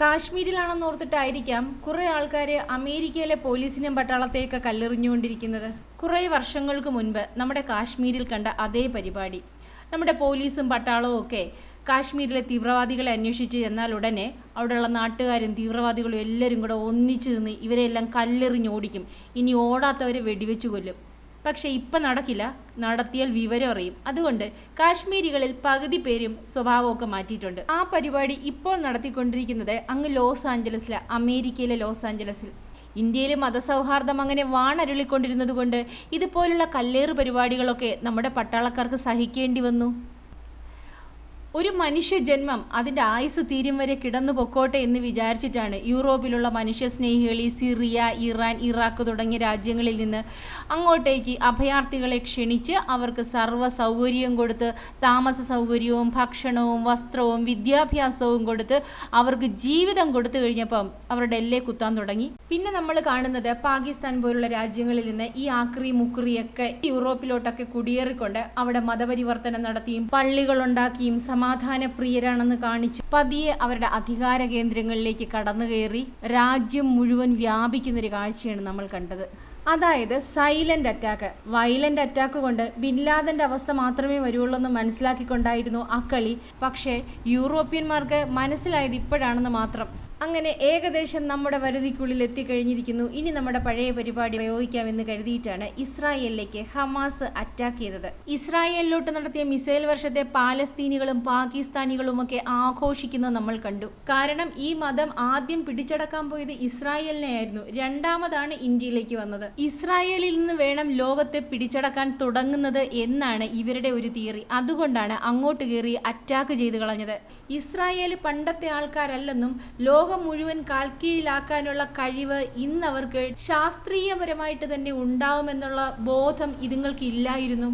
കാശ്മീരിലാണെന്ന് ഓർത്തിട്ടായിരിക്കാം കുറേ ആൾക്കാർ അമേരിക്കയിലെ പോലീസിനെ പട്ടാളത്തെയൊക്കെ കല്ലെറിഞ്ഞുകൊണ്ടിരിക്കുന്നത്. കുറേ വർഷങ്ങൾക്ക് മുൻപ് നമ്മുടെ കാശ്മീരിൽ കണ്ട അതേ പരിപാടി. നമ്മുടെ പോലീസും പട്ടാളവും ഒക്കെ കാശ്മീരിലെ തീവ്രവാദികളെ അന്വേഷിച്ച് ചെന്നാൽ ഉടനെ അവിടെയുള്ള നാട്ടുകാരും തീവ്രവാദികളും എല്ലാവരും കൂടെ ഒന്നിച്ചു നിന്ന് ഇവരെല്ലാം കല്ലെറിഞ്ഞോടിക്കും. ഇനി ഓടാത്തവരെ വെടിവെച്ച് കൊല്ലും. പക്ഷെ ഇപ്പം നടക്കില്ല. നടത്തിയാൽ വിവരം അറിയും. അതുകൊണ്ട് കാശ്മീരികളിൽ പകുതി പേരും സ്വഭാവമൊക്കെ മാറ്റിയിട്ടുണ്ട്. ആ പരിപാടി ഇപ്പോൾ നടത്തിക്കൊണ്ടിരിക്കുന്നത് അങ്ങ് ലോസ് ആഞ്ചലസിലെ അമേരിക്കയിലെ ലോസ് ആഞ്ചലസിൽ. ഇന്ത്യയിലെ മതസൗഹാർദ്ദം അങ്ങനെ വാണരുളിക്കൊണ്ടിരുന്നത് കൊണ്ട് ഇതുപോലുള്ള കല്ലേറ് പരിപാടികളൊക്കെ നമ്മുടെ പട്ടാളക്കാർക്ക് സഹിക്കേണ്ടി വന്നു. ഒരു മനുഷ്യ ജന്മം അതിന്റെ ആയുസ് തീരും വരെ കിടന്നു പൊക്കോട്ടെ എന്ന് വിചാരിച്ചിട്ടാണ് യൂറോപ്പിലുള്ള മനുഷ്യ സ്നേഹികൾ ഈ സിറിയ ഇറാൻ ഇറാഖ് തുടങ്ങിയ രാജ്യങ്ങളിൽ നിന്ന് അങ്ങോട്ടേക്ക് അഭയാർത്ഥികളെ ക്ഷണിച്ച് അവർക്ക് സർവ സൗകര്യം കൊടുത്ത് താമസ സൗകര്യവും ഭക്ഷണവും വസ്ത്രവും വിദ്യാഭ്യാസവും കൊടുത്ത് അവർക്ക് ജീവിതം കൊടുത്തു കഴിഞ്ഞപ്പം അവരുടെ എല്ലേ കുത്താൻ തുടങ്ങി. പിന്നെ നമ്മൾ കാണുന്നത് പാകിസ്ഥാൻ പോലുള്ള രാജ്യങ്ങളിൽ നിന്ന് ഈ ആക്രി മുക്രിയൊക്കെ യൂറോപ്പിലോട്ടൊക്കെ കുടിയേറിക്കൊണ്ട് അവിടെ മതപരിവർത്തനം നടത്തിയും പള്ളികളുണ്ടാക്കിയും സമാധാന പ്രിയരാണെന്ന് കാണിച്ചു പതിയെ അവരുടെ അധികാര കേന്ദ്രങ്ങളിലേക്ക് കടന്നു കയറി രാജ്യം മുഴുവൻ വ്യാപിക്കുന്ന ഒരു കാഴ്ചയാണ് നമ്മൾ കണ്ടത്. അതായത് സൈലന്റ് അറ്റാക്ക്. വയലന്റ് അറ്റാക്ക് കൊണ്ട് ബിൻലാദന്റെ അവസ്ഥ മാത്രമേ വരുള്ളൂ എന്ന് മനസ്സിലാക്കിക്കൊണ്ടായിരുന്നു ആ കളി. പക്ഷേ യൂറോപ്യന്മാർക്ക് മനസ്സിലായത് ഇപ്പോഴാണെന്ന് മാത്രം. അങ്ങനെ ഏകദേശം നമ്മുടെ വരുതിക്കുള്ളിൽ എത്തിക്കഴിഞ്ഞിരിക്കുന്നു. ഇനി നമ്മുടെ പഴയ പരിപാടി പ്രയോഗിക്കാമെന്ന് കരുതിയിട്ടാണ് ഇസ്രായേലിലേക്ക് ഹമാസ് അറ്റാക്ക് ചെയ്തത്. ഇസ്രായേലിലോട്ട് നടത്തിയ മിസൈൽ വർഷത്തെ പാലസ്തീനികളും പാകിസ്ഥാനികളും ഒക്കെ ആഘോഷിക്കുന്നത് നമ്മൾ കണ്ടു. കാരണം ഈ മതം ആദ്യം പിടിച്ചടക്കാൻ പോയത് ഇസ്രായേലിനെയായിരുന്നു. രണ്ടാമതാണ് ഇന്ത്യയിലേക്ക് വന്നത്. ഇസ്രായേലിൽ നിന്ന് വേണം ലോകത്തെ പിടിച്ചടക്കാൻ തുടങ്ങുന്നത് എന്നാണ് ഇവരുടെ ഒരു തിയറി. അതുകൊണ്ടാണ് അങ്ങോട്ട് കയറി അറ്റാക്ക് ചെയ്ത് കളഞ്ഞത്. ഇസ്രായേൽ പണ്ടത്തെ ആൾക്കാരല്ലെന്നും ലോകം മുഴുവൻ കാൽക്കീഴിലാക്കാനുള്ള കഴിവ് ഇന്നവർക്ക് ശാസ്ത്രീയപരമായിട്ട് തന്നെ ഉണ്ടാവുമെന്നുള്ള ബോധം ഇതുങ്ങൾക്ക് ഇല്ലായിരുന്നു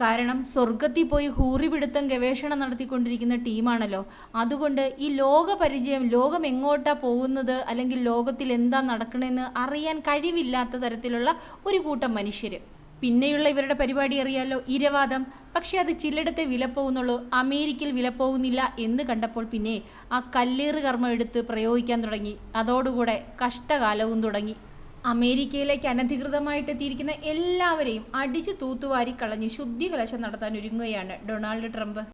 കാരണം സ്വർഗത്തിൽ പോയി ഹൂറിപിടുത്തം ഗവേഷണം നടത്തിക്കൊണ്ടിരിക്കുന്ന ടീമാണല്ലോ. അതുകൊണ്ട് ഈ ലോക പരിചയം ലോകം എങ്ങോട്ടാണ് പോകുന്നത് അല്ലെങ്കിൽ ലോകത്തിൽ എന്താ നടക്കണമെന്ന് അറിയാൻ കഴിവില്ലാത്ത തരത്തിലുള്ള ഒരു കൂട്ടം മനുഷ്യർ പിന്നെയുള്ള ഇവരുടെ പരിപാടി അറിയാലോ? ഇരവാദം. പക്ഷെ അത് ചിലയിടത്തെ വിലപ്പോകുന്നുള്ളൂ അമേരിക്കയിൽ വില പോകുന്നില്ല എന്ന് കണ്ടപ്പോൾ പിന്നെ ആ കല്ലേറ് കർമ്മം എടുത്ത് പ്രയോഗിക്കാൻ തുടങ്ങി. അതോടുകൂടെ കഷ്ടകാലവും തുടങ്ങി. അമേരിക്കയിലേക്ക് അനധികൃതമായിട്ട് എത്തിയിരിക്കുന്ന എല്ലാവരെയും അടിച്ചു തൂത്തുവാരി കളഞ്ഞ് ശുദ്ധി ശുദ്ധികലശം നടത്താൻ ഒരുങ്ങുകയാണ് ഡൊണാൾഡ് ട്രംപ്.